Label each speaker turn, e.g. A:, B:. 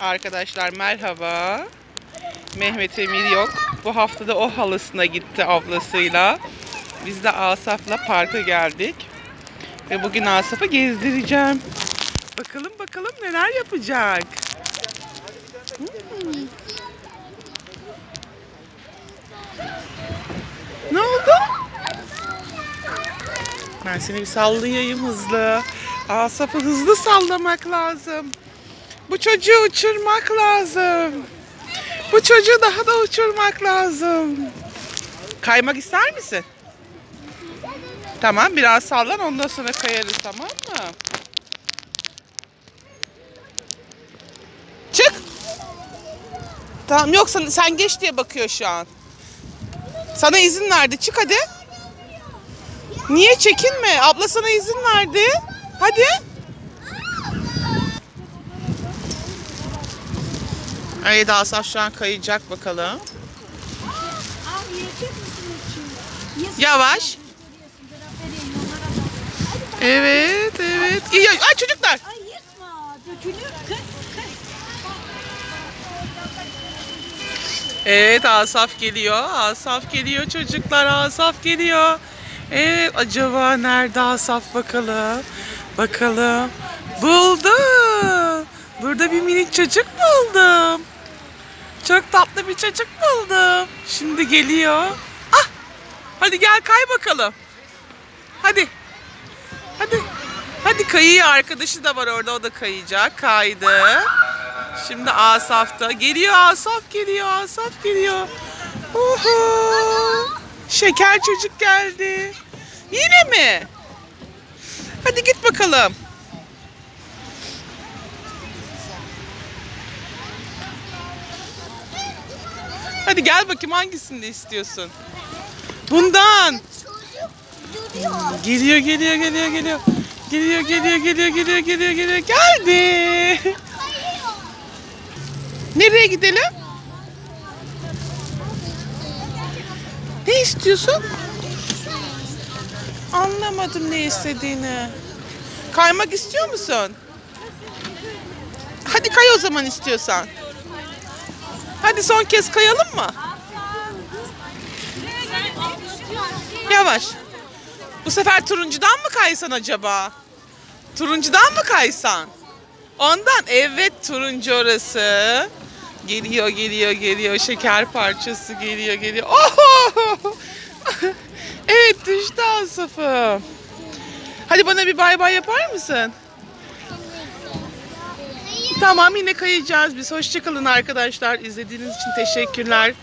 A: Arkadaşlar merhaba. Mehmet Emir yok. Bu hafta da o halısına gitti ablasıyla. Biz de Asaf'la parka geldik. Ve bugün Asaf'ı gezdireceğim. Bakalım bakalım neler yapacak. Hmm. Ne oldu? Ben seni bir sallayayım hızlı. Asaf'ı hızlı sallamak lazım. Bu çocuğu uçurmak lazım. Bu çocuğu daha da uçurmak lazım. Kaymak ister misin? Tamam biraz sallan ondan sonra kayarız tamam mı? Çık. Tamam yoksa sen geç diye bakıyor şu an. Sana izin verdi çık hadi. Niye çekinme? Abla sana izin verdi. Hadi. Evet Asaf şu an kayacak bakalım. Yavaş. Evet evet. İyi. Ay çocuklar.
B: Ay yırtma.
A: Evet Asaf geliyor. Asaf geliyor çocuklar. Asaf geliyor. Evet acaba nerede Asaf bakalım. Bakalım. Buldum. Burada bir minik çocuk buldum. Çok tatlı bir çocuk buldum. Şimdi geliyor. Ah! Hadi gel kay bakalım. Hadi. Hadi. Hadi kayıyor arkadaşı da var orada o da kayacak. Kaydı. Şimdi Asaf'ta. Geliyor Asaf geliyor Asaf geliyor. Uhu. Şeker çocuk geldi. Yine mi? Hadi git bakalım. Hadi gel bakayım hangisini istiyorsun? Bundan. Geliyor geliyor geliyor geliyor. Geliyor geliyor geliyor geliyor geliyor geliyor. Geldi. Nereye gidelim? Ne istiyorsun? Anlamadım ne istediğini. Kaymak istiyor musun? Hadi kay o zaman istiyorsan. Hadi son kez kayalım mı? Yavaş. Bu sefer turuncudan mı kaysan acaba? Turuncudan mı kaysan? Ondan evet turuncu orası. Geliyor geliyor geliyor şeker parçası geliyor geliyor. Oho! evet düştü Asaf'ım. Hadi bana bir bay bay yapar mısın? Tamam yine kayacağız biz. Hoşçakalın arkadaşlar. İzlediğiniz için teşekkürler.